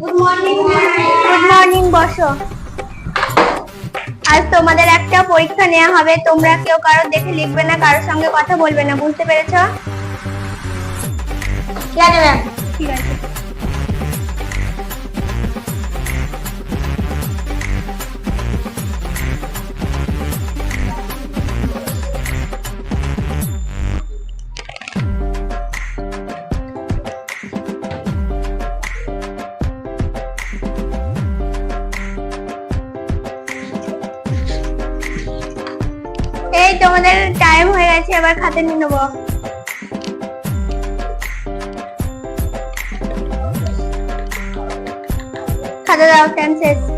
Good morning good morning বসো। আজ তোমাদের একটা পরীক্ষা নেওয়া হবে। তোমরা কেউ কারও দেখে লিখবে না কারোর সঙ্গে কথা বলবে না। বুঝতে পেরেছ? জানি ম্যাম ঠিক আছে। তোমাদের টাইম হয়ে গেছে এবার খাতে নিয়ে নেব। খাতে দাও টাইম শেষ।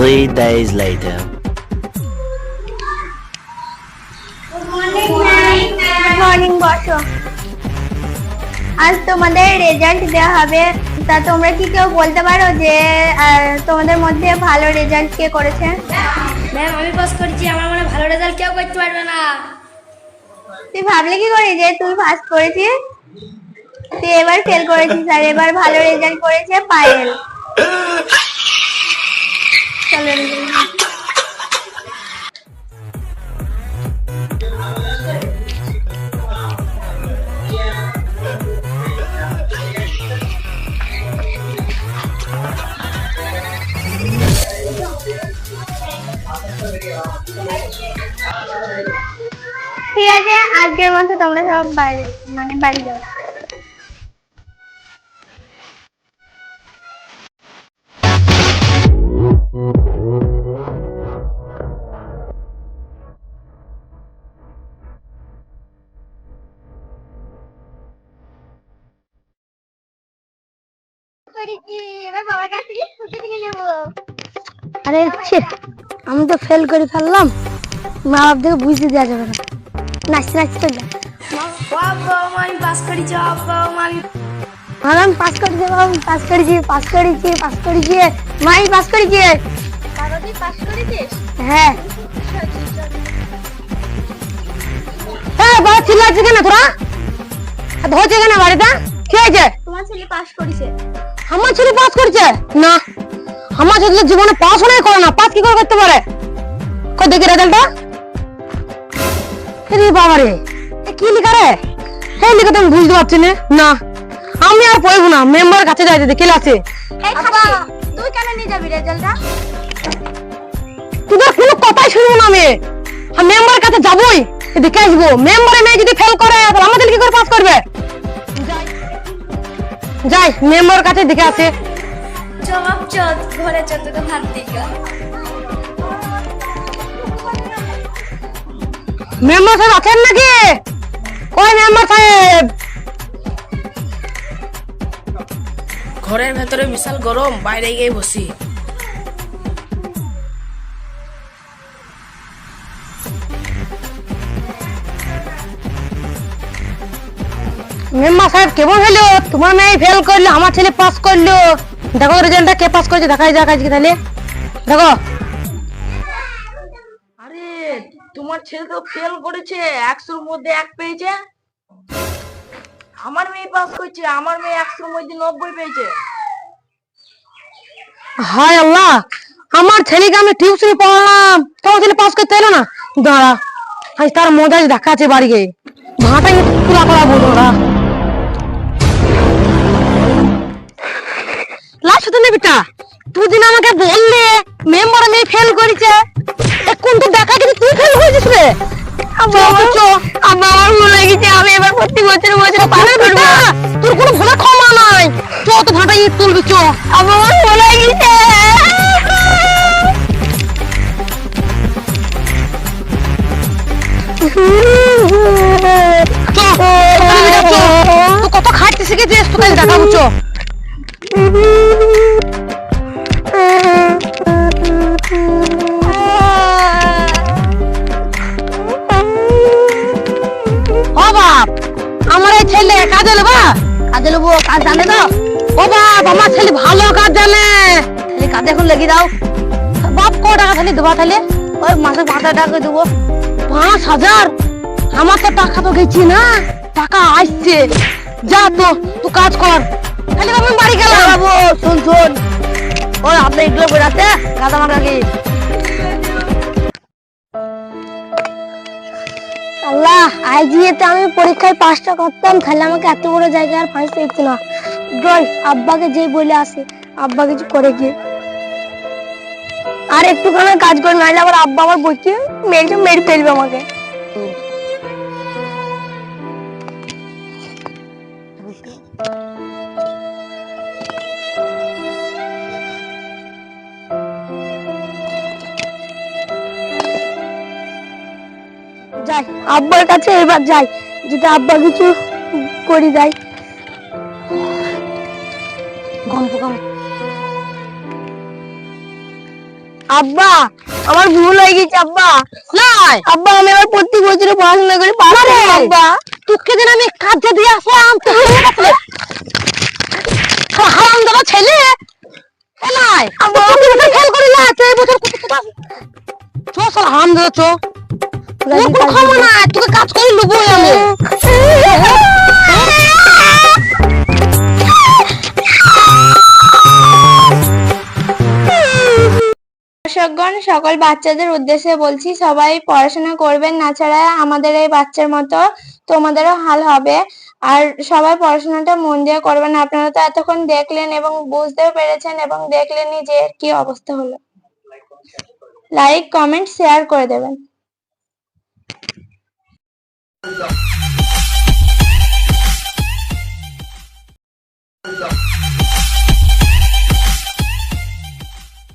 Three days later. মর্নিং বসো আজ তোমাদের রেজাল্ট দেওয়া হবে। তা তোমরা কি কেউ বলতে পারো যে তোমাদের মধ্যে ভালো রেজাল্ট কে করেছে? ম্যাম আমি পাস করেছি। আমার মনে ভালো রেজাল্ট কেউ করতে পারবে না। তুই ভাবলি কি করে যে তুই ফার্স্ট করেছিস? তুই এবার ফেল করেছিস আর এবার ভালো রেজাল্ট করেছে পায়েল আছে, আজকের মতো তোমরা সব মানে বাড়ি যাও। আরে আমি তো ফেল করে ফেললাম। মা বাপ থেকে বুঝতে দেওয়া যাবে না। নাচতে নাচতে চলে বাবা আমি পাস করেছি বাবা আমি আর আমি পাস করেছি বাবা আমি পাস করেছি পাস করেছি। পাস করেছি মা আমি পাস করেছি। কাগজে পাস করেছিস হ্যাঁ। হ্যাঁ বাবা চিল্লাচ্ছে কেন তোরা? ধরছে কেন বাড়িতে? কি হয়েছে? তোমার ছেলে পাস করেছে। আমার ছেলে পাস করছে? না। আমার ছেলে জীবনে পড়াশোনাই করে না। পাস কি করে করতে পারে? কই দেখি রেজাল্টটা রে বাবা রে কি লেখা রে? এই লেখা তো বুঝতে পারছি না। না। আমি আর পড়ব না মেম্বার কাছে যাইতে দেখে আছে? এই খাতা তুই কেন নিয়ে যাবি রেজাল্টটা তোদের কোনো কথাই শুনব না আমি। আমি মেম্বার কাছে যাবোই দেখে আসব। মেম্বারে মেয়ে যদি ফেল করে তাহলে আমাদের কি করে পাস করবে? যাই। মেম্বার কাছে দেখে আসে। জবাব চোদ ঘরে চোদ তোকে ভাত দিকা মেম্বার সাহেব আছেন নাকি? কই মেম্বার সাহেব? ঘরের ভেতরে বিশাল গরম বাইরে গিয়ে বসি। মেম্বার সাহেব কেমন হলো? তোমার মেয়ে ফেল করল আমার ছেলে পাস করল। দেখো রেজাল্টটা কে পাস করেছে দেখাই যাক আজকে তাহলে। দেখো তোমার ছেলে তো ফেল করেছে, একশোর মধ্যে এক পেয়েছে। আমার মেয়ে পাস করছে, আমার মেয়ে একশোর মধ্যে নব্বই পেয়েছে। হায় আল্লাহ, আমার ছেলেকে আমি টিউশনি পড়ালাম তোমার ছেলে পাস করতে এলো না। দাঁড়া, আজ তার মজা আজ দেখা আছে বাড়ি গিয়ে ভাঁটাই তুলা করাবো দাঁড়া। লাস্ট হতে নেবিটা তুই দিন আমাকে বললে মেম্বার মেয়ে ফেল করেছে। এখন তো দেখা গেছে তুই ফেল হয়েছিস রে? আমার মনে গেছে আমি এবার প্রতি বছর বছর তোর কোনো ভোলা ক্ষমা নাই। চ তো ভাঁটাই তুলবি চ। আমার গেছে। চ। তুই কত খাইতে শিখেছিস তোকে দেখাবো চ। জানে তো? ও বাপ আমার ছেলে ভালো কাজ জানে। ছেলে কাজে এখন লেগে দাও বাপ ক টাকা তাহলে দেবা তাহলে? ওই মাসে পাঁচ হাজার টাকা দেবো। পাঁচ হাজার? আমার তো টাকা তো গেছি না? টাকা আসছে। যা তো তুই কাজ কর। তাহলে আমি বাড়ি গেলাম। বাবু শুন শুন। ওই আপনি এগুলো বেড়াতে গাদা মারা কি আল্লাহ আজ যেতে আমি পরীক্ষায় পাসটা করতাম তাহলে আমাকে এত বড় জায়গায় আর ফাঁস দিত না। জয় আব্বাকে যে বলে আসে, আব্বা কিছু করে গিয়ে আর একটুখানি কাজ করে নাইলে আবার আব্বা আমার বইকে মেরে মেরে ফেলবে আমাকে। যাই, আব্বার কাছে এবার যাই, যদি আব্বা কিছু করি দেয় আব্বা আমার ভুল হয়ে গেছে আব্বা। নাই। আব্বা আমি আবার প্রত্যেক বছরে পড়াশোনা করে পাস আব্বা। তোকে যেন আমি কাজে দিয়ে আসলাম। হারাম দেওয়া ছেলে। নাই আব্বা, ফেল করি না এই বছর চো সাল হারাম দেওয়া চো। তোর কোনো তোকে কাজ করে লুবই আমি। দর্শকগণ সকল বাচ্চাদের উদ্দেশ্যে বলছি, সবাই পড়াশোনা করবেন, না ছাড়া আমাদের এই বাচ্চার মতো তোমাদেরও হাল হবে। আর সবাই পড়াশোনাটা মন দিয়ে করবেন, আপনারা তো এতক্ষণ দেখলেন এবং বুঝতেও পেরেছেন এবং দেখলেনই যে কি অবস্থা হলো। লাইক কমেন্ট শেয়ার করে দেবেন।